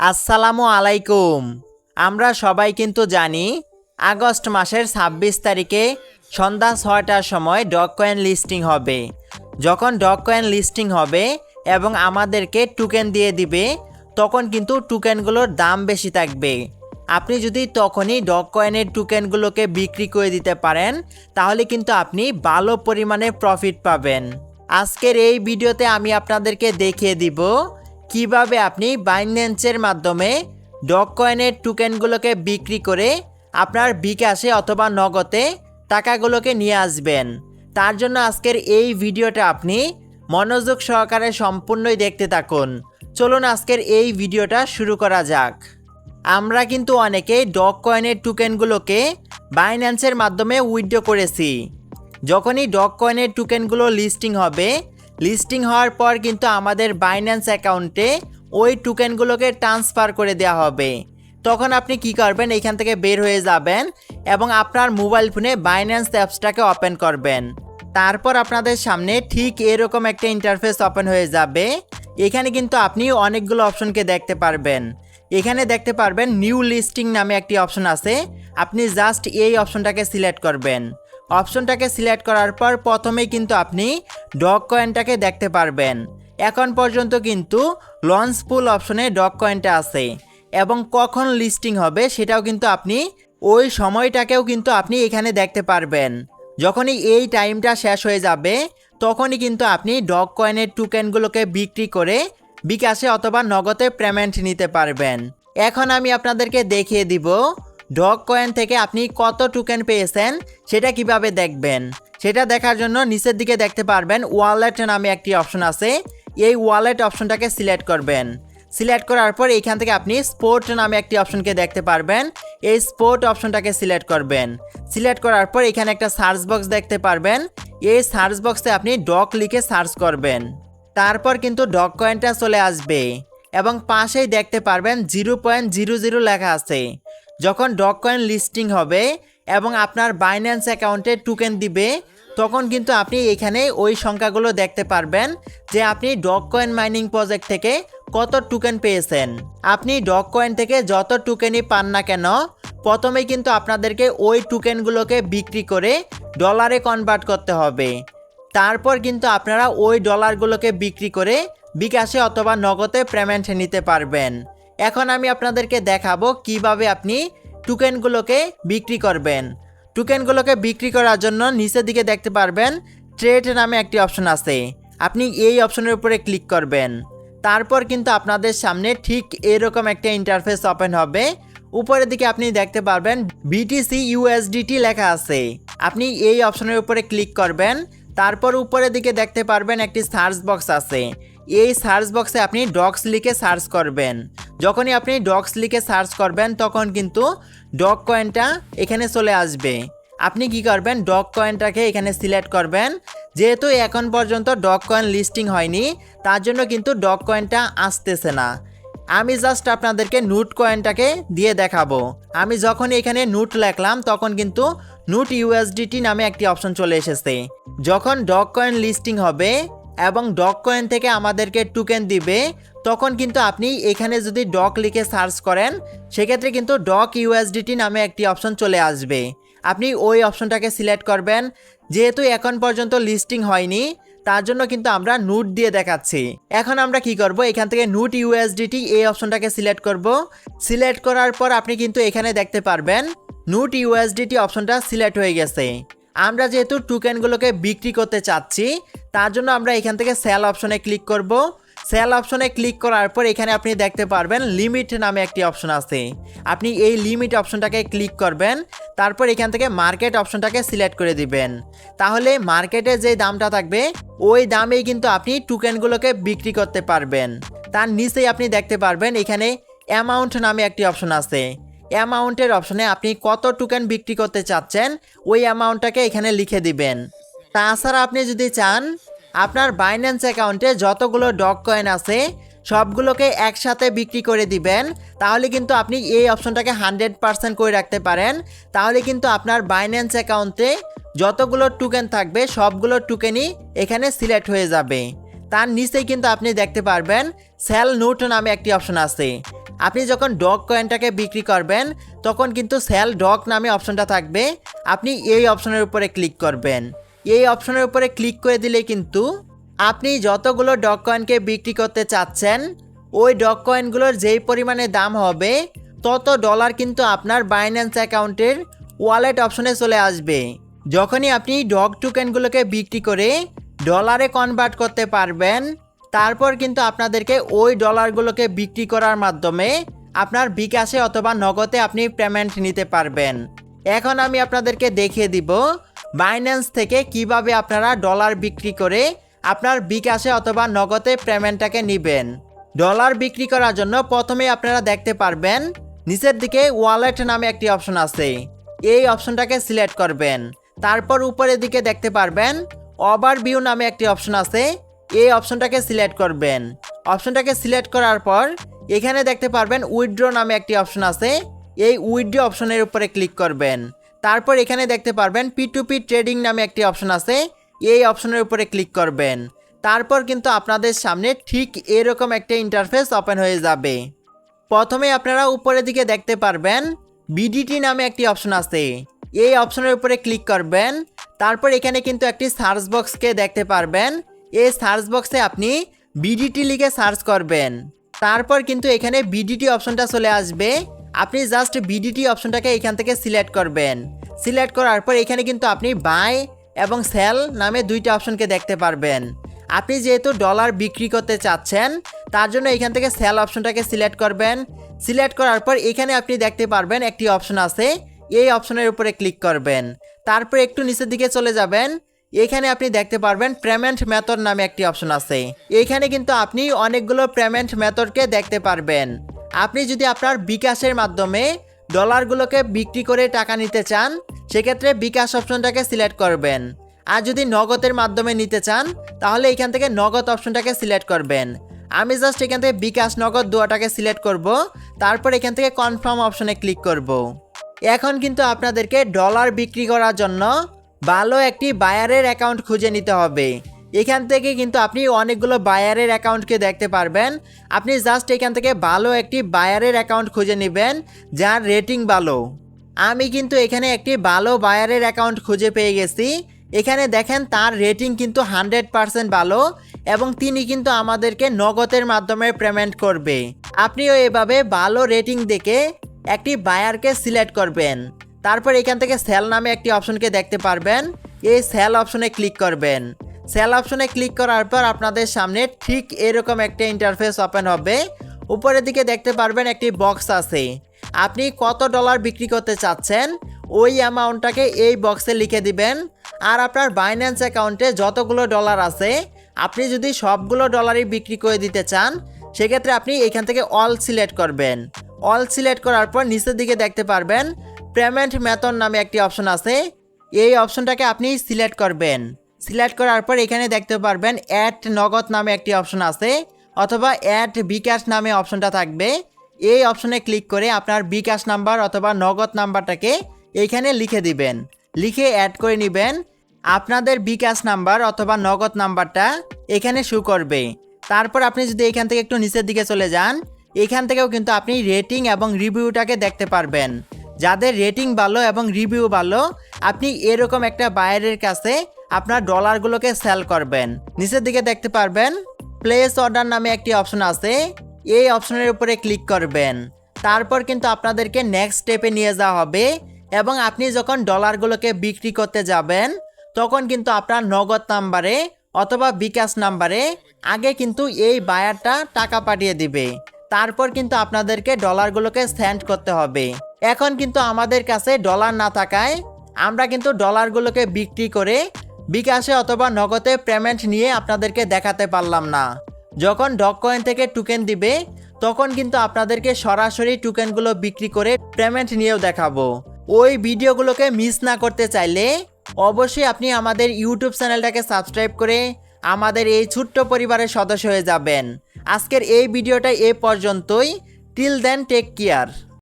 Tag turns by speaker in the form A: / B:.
A: আসসালামু আলাইকুম। আমরা সবাই কিন্তু জানি, আগস্ট মাসের ছাব্বিশ তারিখে সন্ধ্যা ছয়টার সময় ডগ কয়েন লিস্টিং হবে। যখন ডগ কয়েন লিস্টিং হবে এবং আমাদেরকে টোকেন দিয়ে দিবে, তখন কিন্তু টোকেনগুলোর দাম বেশি থাকবে। আপনি যদি তখনই ডগ কয়েনের টোকেনগুলোকে বিক্রি করে দিতে পারেন, তাহলে কিন্তু আপনি ভালো পরিমাণে প্রফিট পাবেন। আজকের এই ভিডিওতে আমি আপনাদেরকে দেখিয়ে দিব কীভাবে আপনি বাইন্যান্সের মাধ্যমে ডগ কয়েনের টোকেনগুলোকে বিক্রি করে আপনার বিকাশে অথবা নগদে টাকাগুলোকে নিয়ে আসবেন? তার জন্য আজকের এই ভিডিওটা আপনি মনোযোগ সহকারে সম্পূর্ণই দেখতে থাকুন। চলুন আজকের এই ভিডিওটা শুরু করা যাক। আমরা কিন্তু অনেকেই ডগ কয়েনের টোকেনগুলোকে বাইন্যান্সের মাধ্যমে উইথড্র করেছি। যখনই ডগ কয়েনের টোকেনগুলো লিস্টিং হবে লিস্টিং হওয়ার পর কিন্তু আমাদের বাইন্যান্স অ্যাকাউন্টে ওই টোকেনগুলোকে ট্রান্সফার করে দেওয়া হবে। তখন আপনি কি করবেন? এখান থেকে বের হয়ে যাবেন এবং আপনার মোবাইল ফোনে বাইন্যান্স অ্যাপসটাকে ওপেন করবেন। তারপর আপনাদের সামনে ঠিক এরকম একটা ইন্টারফেস ওপেন হয়ে যাবে। এখানে কিন্তু আপনি অনেকগুলো অপশনকে দেখতে পারবেন। এখানে দেখতে পারবেন নিউ লিস্টিং নামে একটি অপশন আছে। আপনি জাস্ট এই অপশনটাকে সিলেক্ট করবেন। অপশনটাকে সিলেক্ট করার পর প্রথমেই কিন্তু আপনি ডগ কয়েনটাকে দেখতে পারবেন। এখন পর্যন্ত কিন্তু লঞ্চ পুল অপশনে ডগ কয়েনটা আছে এবং কখন লিস্টিং হবে সেটাও কিন্তু আপনি ওই সময়টাকেও কিন্তু আপনি এখানে দেখতে পারবেন। যখনই এই টাইমটা শেষ হয়ে যাবে, তখনই কিন্তু আপনি ডগ কয়েনের টোকেনগুলোকে বিক্রি করে বিকাশে অথবা নগদে পেমেন্ট নিতে পারবেন। এখন আমি আপনাদেরকে দেখিয়ে দিব ডগ কয়েন থেকে আপনি কত টোকেন পেয়েছেন, সেটা কীভাবে দেখবেন। সেটা দেখার জন্য নিচের দিকে দেখতে পারবেন ওয়ালেট নামে একটি অপশন আছে। এই ওয়ালেট অপশনটাকে সিলেক্ট করবেন। সিলেক্ট করার পর এখান থেকে আপনি স্পোর্ট নামে একটি অপশনকে দেখতে পারবেন। এই স্পোর্ট অপশনটাকে সিলেক্ট করবেন। সিলেক্ট করার পর এখানে একটা সার্চ বক্স দেখতে পারবেন। এই সার্চ বক্সে আপনি ডক লিখে সার্চ করবেন। তারপর কিন্তু ডক কয়েনটা চলে আসবে এবং পাশেই দেখতে পারবেন জিরো পয়েন্ট জিরো জিরো লেখা আছে। যখন ডক কয়েন লিস্টিং হবে এবং আপনার বাইন্যান্স অ্যাকাউন্টে টোকেন দিবে তখন কিন্তু আপনি এখানে ওই সংখ্যাগুলো দেখতে পারবেন যে আপনি ডগ কয়েন মাইনিং প্রজেক্ট থেকে কত টোকেন পেয়েছেন। আপনি ডগ কয়েন থেকে যত টোকেনই পান না কেন, প্রথমে কিন্তু আপনাদেরকে ওই টোকেনগুলোকে বিক্রি করে ডলারে কনভার্ট করতে হবে। তারপর কিন্তু আপনারা ওই ডলারগুলোকে বিক্রি করে বিকাশে অথবা নগদে পেমেন্ট নিতে পারবেন। এখন আমি আপনাদেরকে দেখাবো কীভাবে আপনি টোকেনগুলোকে বিক্রি করবেন। টোকেনগুলোকে বিক্রি করার জন্য নিচের দিকে দেখতে পারবেন ট্রেড নামে একটি অপশন আছে। আপনি এই অপশনের উপরে ক্লিক করবেন। তারপর কিন্তু আপনাদের সামনে ঠিক এরকম একটা ইন্টারফেস ওপেন হবে। উপরের দিকে আপনি দেখতে পারবেন বিটিসি ইউএসডিটি লেখা আছে। আপনি এই অপশনের উপরে ক্লিক করবেন। তারপর উপরের দিকে দেখতে পারবেন একটি সার্চ বক্স আছে। এই সার্চ বক্সে আপনি ডক্স লিখে সার্চ করবেন। যখনই আপনি ডক্স লিখে সার্চ করবেন, তখন কিন্তু ডগ কয়েনটা এখানে চলে আসবে। আপনি কি করবেন? ডগ কয়েনটাকে এখানে সিলেক্ট করবেন। যেহেতু এখন পর্যন্ত ডগ কয়েন লিস্টিং হয়নি, তার জন্য কিন্তু ডগ কয়েনটা আসতেছে না। আমি জাস্ট আপনাদেরকে নুট কয়েনটাকে দিয়ে দেখাবো। আমি যখন এখানে নুট লেখলাম, তখন কিন্তু নুট ইউএসডিটি নামে একটি অপশন চলে এসেছে। যখন ডগ কয়েন লিস্টিং হবে এবং ডগ কয়েন থেকে আমাদেরকে টোকেন দিবে তখন কিন্তু আপনি এখানে যদি ডক লিখে সার্চ করেন, সেক্ষেত্রে কিন্তু ডক ইউএসডিটি নামে একটি অপশন চলে আসবে। আপনি ওই অপশনটাকে সিলেক্ট করবেন। যেহেতু এখন পর্যন্ত লিস্টিং হয়নি, তার জন্য কিন্তু আমরা নুট দিয়ে দেখাচ্ছি। এখন আমরা কি করব? এখান থেকে নুট ইউএসডিটি এই অপশনটাকে সিলেক্ট করব। সিলেক্ট করার পর আপনি কিন্তু এখানে দেখতে পারবেন নুট ইউএসডিটি অপশনটা সিলেক্ট হয়ে গেছে। আমরা যেহেতু টোকেনগুলোকে বিক্রি করতে চাচ্ছি, তার জন্য আমরা এখান থেকে সেল অপশনে ক্লিক করব। সেল অপশনে ক্লিক করার পর এখানে আপনি দেখতে পারবেন লিমিট নামে একটি অপশন আছে। আপনি এই লিমিট অপশনটাকে ক্লিক করবেন, তারপর এখান থেকে মার্কেট অপশনটাকে সিলেক্ট করে দিবেন। তাহলে মার্কেটে যে দামটা থাকবে, ওই দামেই কিন্তু আপনি টোকেনগুলোকে বিক্রি করতে পারবেন। তার নিচেই আপনি দেখতে পারবেন এখানে অ্যামাউন্ট নামে একটি অপশন আছে। অ্যামাউন্টের অপশনে আপনি কত টোকেন বিক্রি করতে চাচ্ছেন, ওই অ্যামাউন্টটাকে এখানে লিখে দিবেন। তাছাড়া আপনি যদি চান আপনার বাইন্যান্স অ্যাকাউন্টে যতগুলো ডগ কয়েন আছে, সবগুলোকে একসাথে বিক্রি করে দিবেন, তাহলে কিন্তু আপনি এই অপশনটাকে হান্ড্রেড পারসেন্ট করে রাখতে পারেন। তাহলে কিন্তু আপনার বাইন্যান্স অ্যাকাউন্টে যতগুলো টোকেন থাকবে, সবগুলো টোকেনই এখানে সিলেক্ট হয়ে যাবে। তার নিচেই কিন্তু আপনি দেখতে পারবেন সেল নোট নামে একটি অপশন আছে। আপনি যখন ডগ কয়েনটাকে বিক্রি করবেন, তখন কিন্তু সেল ডগ নামে অপশনটা থাকবে। আপনি এই অপশনের উপরে ক্লিক করবেন। এই অপশনের উপরে ক্লিক করে দিলে কিন্তু আপনি যতগুলো ডগ কয়েনকে বিক্রি করতে চাচ্ছেন, ওই ডগ কয়েনগুলোর যেই পরিমাণে দাম হবে, তত ডলার কিন্তু আপনার বাইন্যান্স অ্যাকাউন্টের ওয়ালেট অপশনে চলে আসবে। যখনই আপনি ডগ টোকেনগুলোকে বিক্রি করে ডলারে কনভার্ট করতে পারবেন, তারপর কিন্তু আপনাদেরকে ওই ডলারগুলোকে বিক্রি করার মাধ্যমে আপনার বিকাশে অথবা নগদে আপনি পেমেন্ট নিতে পারবেন। এখন আমি আপনাদেরকে দেখিয়ে দিব বাইন্যান্স থেকে কীভাবে আপনারা ডলার বিক্রি করে আপনার বিকাশে অথবা নগদে পেমেন্টটাকে নেবেন? ডলার বিক্রি করার জন্য প্রথমে আপনারা দেখতে পারবেন, নিচের দিকে ওয়ালেট নামে একটি অপশন আছে। এই অপশনটাকে সিলেক্ট করবেন। তারপর উপরের দিকে দেখতে পারবেন ওভার ভিউ নামে একটি অপশন আছে। এই অপশনটাকে সিলেক্ট করবেন। অপশনটাকে সিলেক্ট করার পর এখানে দেখতে পারবেন উইথড্র নামে একটি অপশন আছে। এই উইথড্র অপশনের উপরে ক্লিক করবেন। তারপর এখানে দেখতে পারবেন পি টু পি ট্রেডিং নামে একটি অপশন আছে। এই অপশনের উপরে ক্লিক করবেন। তারপর কিন্তু আপনাদের সামনে ঠিক এরকম একটা ইন্টারফেস ওপেন হয়ে যাবে। প্রথমে আপনারা উপরের দিকে দেখতে পারবেন বিডিটি নামে একটি অপশন আছে। এই অপশনের উপরে ক্লিক করবেন। তারপর এখানে কিন্তু একটি সার্চ বক্সকে দেখতে পারবেন। এই সার্চ বক্সে আপনি বিডিটি লিখে সার্চ করবেন। তারপর কিন্তু এখানে বিডিটি অপশনটা চলে আসবে। আপনি জাস্ট বিডিটি অপশনটাকে এখান থেকে সিলেক্ট করবেন। সিলেক্ট করার পর এখানে কিন্তু আপনি বাই এবং সেল নামে দুইটা অপশনকে দেখতে পারবেন। আপনি যেহেতু ডলার বিক্রি করতে চাচ্ছেন, তার জন্য এখান থেকে সেল অপশনটাকে সিলেক্ট করবেন। সিলেক্ট করার পর এখানে আপনি দেখতে পারবেন একটি অপশন আছে, এই অপশনের উপরে ক্লিক করবেন। তারপর একটু নিচের দিকে চলে যাবেন। এখানে আপনি দেখতে পারবেন পেমেন্ট মেথড নামে একটি অপশন আছে। এখানে কিন্তু আপনি অনেকগুলো পেমেন্ট মেথডকে দেখতে পারবেন। আপনি যদি আপনার বিকাশের মাধ্যমে ডলারগুলোকে বিক্রি করে টাকা নিতে চান, সেক্ষেত্রে বিকাশ অপশনটাকে সিলেক্ট করবেন। আর যদি নগদের মাধ্যমে নিতে চান, তাহলে এখান থেকে নগদ অপশনটাকে সিলেক্ট করবেন। আমি জাস্ট এখান থেকে বিকাশ নগদ দুয়াটাকে সিলেক্ট করব, তারপর এখান থেকে কনফার্ম অপশনে ক্লিক করব। এখন কিন্তু আপনাদেরকে ডলার বিক্রি করার জন্য ভালো একটি বায়ারের অ্যাকাউন্ট খুঁজে নিতে হবে। এখান থেকে কিন্তু আপনি অনেকগুলো বায়ারের অ্যাকাউন্টকে দেখতে পারবেন। আপনি জাস্ট এখান থেকে ভালো একটি বায়ারের অ্যাকাউন্ট খুঁজে নেবেন, যার রেটিং ভালো। আমি কিন্তু এখানে একটি ভালো বায়ারের অ্যাকাউন্ট খুঁজে পেয়ে গেছি। এখানে দেখেন তার রেটিং কিন্তু হান্ড্রেড পারসেন্ট ভালো এবং তিনি কিন্তু আমাদেরকে নগদের মাধ্যমে পেমেন্ট করবে। আপনিও এভাবে ভালো রেটিং দেখে একটি বায়ারকে সিলেক্ট করবেন। তারপর এখান থেকে সেল নামে একটি অপশনকে দেখতে পারবেন। এই সেল অপশনে ক্লিক করবেন। সেল অপশনে ক্লিক করার পর আপনাদের সামনে ঠিক এরকম একটা ইন্টারফেস ওপেন হবে। উপরের দিকে দেখতে পারবেন একটি বক্স আছে। আপনি কত ডলার বিক্রি করতে চাচ্ছেন, ওই অ্যামাউন্টটাকে এই বক্সে লিখে দিবেন। আর আপনার বাইন্যান্স অ্যাকাউন্টে যতগুলো ডলার আছে, আপনি যদি সবগুলো ডলারই বিক্রি করে দিতে চান, সেক্ষেত্রে আপনি এখান থেকে অল সিলেক্ট করবেন। অল সিলেক্ট করার পর নিচের দিকে দেখতে পারবেন পেমেন্ট মেথড নামে একটি অপশন আছে। এই অপশনটাকে আপনি সিলেক্ট করবেন। সিলেক্ট করার পর এখানে দেখতে পারবেন অ্যাড নগদ নামে একটি অপশন আছে, অথবা অ্যাড বিকাশ নামে অপশনটা থাকবে। এই অপশনে ক্লিক করে আপনার বিকাশ নাম্বার অথবা নগদ নাম্বারটাকে এইখানে লিখে দিবেন। লিখে অ্যাড করে নেবেন। আপনাদের বিকাশ নাম্বার অথবা নগদ নাম্বারটা এখানে শু করবে। তারপর আপনি যদি এখান থেকে একটু নিচের দিকে চলে যান, এখান থেকেও কিন্তু আপনি রেটিং এবং রিভিউটাকে দেখতে পারবেন। যাদের রেটিং ভালো এবং রিভিউ ভালো, আপনি এরকম একটা বাইরের কাছে আপনার ডলারগুলোকে সেল করবেন। নিচের দিকে দেখতে পারবেন প্লেস অর্ডার নামে একটি অপশন আছে। এই অপশনের উপরে ক্লিক করবেন। তারপর কিন্তু আপনাদেরকে নেক্সট স্টেপে নিয়ে যাওয়া হবে এবং আপনি যখন ডলারগুলোকে বিক্রি করতে যাবেন, তখন কিন্তু আপনার নগদ নাম্বারে অথবা বিকাশ নাম্বারে আগে কিন্তু এই বায়ারটা টাকা পাঠিয়ে দিবে। তারপর কিন্তু আপনাদেরকে ডলারগুলোকে সেন্ড করতে হবে। এখন কিন্তু আমাদের কাছে ডলার না থাকায় আমরা কিন্তু ডলারগুলোকে বিক্রি করে বিকাশে অথবা নগদে পেমেন্ট নিয়ে আপনাদেরকে দেখাতে পারলাম না। যখন ডক কয়েন থেকে টোকেন দিবে, তখন কিন্তু আপনাদেরকে সরাসরি টোকেনগুলো বিক্রি করে পেমেন্ট নিয়েও দেখাবো। ওই ভিডিওগুলোকে মিস না করতে চাইলে অবশ্যই আপনি আমাদের ইউটিউব চ্যানেলটাকে সাবস্ক্রাইব করে আমাদের এই ছোট্ট পরিবারের সদস্য হয়ে যাবেন। আজকের এই ভিডিওটা এ পর্যন্তই। Till then take care